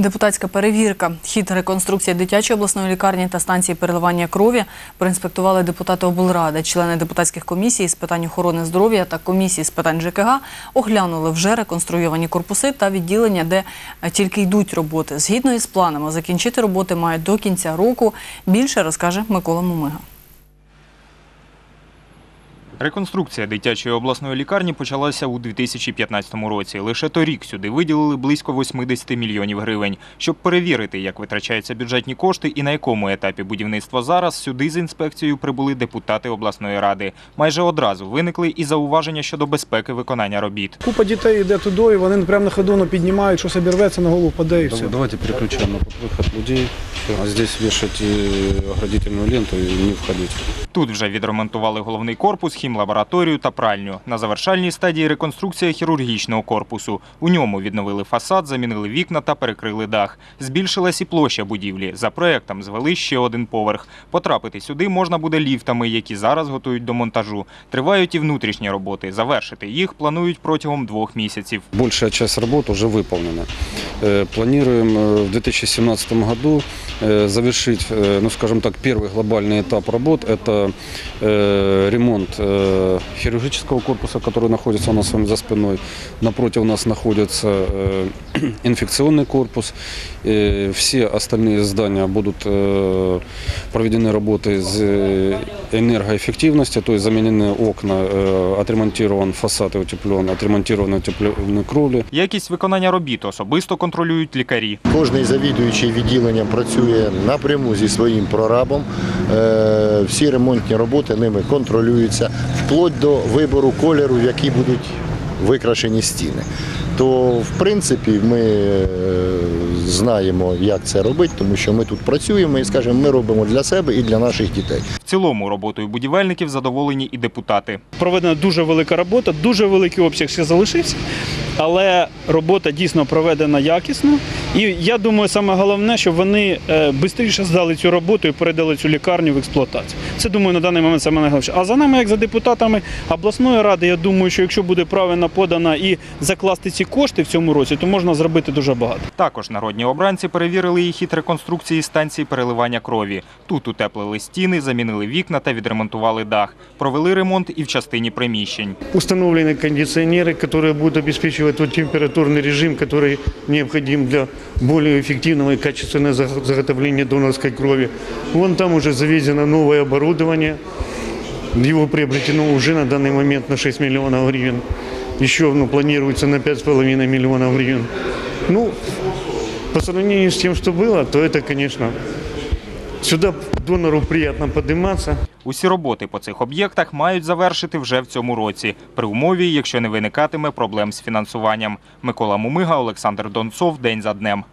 Депутатська перевірка. Хід реконструкції дитячої обласної лікарні та станції переливання крові проінспектували депутати облради. Члени депутатських комісій з питань охорони здоров'я та комісії з питань ЖКГ оглянули вже реконструйовані корпуси та відділення, де тільки йдуть роботи. Згідно із планами, закінчити роботи мають до кінця року. Більше розкаже Микола Мумига. Реконструкція дитячої обласної лікарні почалася у 2015 році. Лише торік сюди виділили близько 80 мільйонів гривень. Щоб перевірити, як витрачаються бюджетні кошти і на якому етапі будівництва зараз, сюди з інспекцією прибули депутати обласної ради. Майже одразу виникли і зауваження щодо безпеки виконання робіт. Купа дітей йде туди, і вони прямо на ходу ну, піднімають, щось обірветься, на голову паде і все. Давайте переключаем на выход людей, а здесь вешать э, оградительную ленту и не входить. Тут вже відремонтували головний корпус, хімлабораторію та пральню. На завершальній стадії реконструкція хірургічного корпусу. У ньому відновили фасад, замінили вікна та перекрили дах. Збільшилась і площа будівлі. За проектом звели ще один поверх. Потрапити сюди можна буде ліфтами, які зараз готують до монтажу. Тривають і внутрішні роботи. Завершити їх планують протягом двох місяців. Большая часть работ уже выполнена. Э, Планируем э, в 2017 году э, завершить, э, ну скажем так, первый глобальный этап работ. Это э, ремонт э, хирургического корпуса, который находится у нас с вами за спиной. Напротив у нас находится э, инфекционный корпус. Э, Все остальные здания будут э, проведены работы из э, энергоэффективности, то есть заменены окна, э, отремонтирован фасад и утеплен, отремонтированы утепленные кровли. Якість виконання робіт особисто контролюють лікарі. Кожний завідуючий відділенням працює напряму зі своїм прорабом. Е, Всі ремонтні роботи ними контролюються, вплоть до вибору кольору, в які будуть викрашені стіни. То, в принципі, ми е, знаємо, як це робити, тому що ми тут працюємо і, скажімо, ми робимо для себе і для наших дітей. В цілому роботою будівельників задоволені і депутати. проведена дуже велика робота, дуже великий обсяг ще залишився, але робота дійсно проведена якісно. І я думаю, саме головне, щоб вони швидше здали цю роботу і передали цю лікарню в експлуатацію. Це думаю на даний момент саме найголовніше. А за нами, як за депутатами обласної ради, я думаю, що якщо буде правильно подана і закласти ці кошти в цьому році, то можна зробити дуже багато. Також народні обранці перевірили і хід реконструкції станції переливання крові. Тут утеплили стіни, замінили вікна та відремонтували дах. Провели ремонт і в частині приміщень. установлены кондиционеры, которые будут обеспечивать тот температурный режим, который необходим для более эффективного и качественного заг- заготовления донорской крови. Вон там уже завезено новое оборудование. Его приобретено уже на данный момент на 6 миллионов гривен. Еще ну, планируется на 5,5 миллионов гривен. Ну, по сравнению с тем, что было, то это, конечно, сюда донору приємно підніматися. Усі роботи по цих об'єктах мають завершити вже в цьому році, при умові, якщо не виникатиме проблем з фінансуванням. Микола Мумига, Олександр Донцов. День за днем.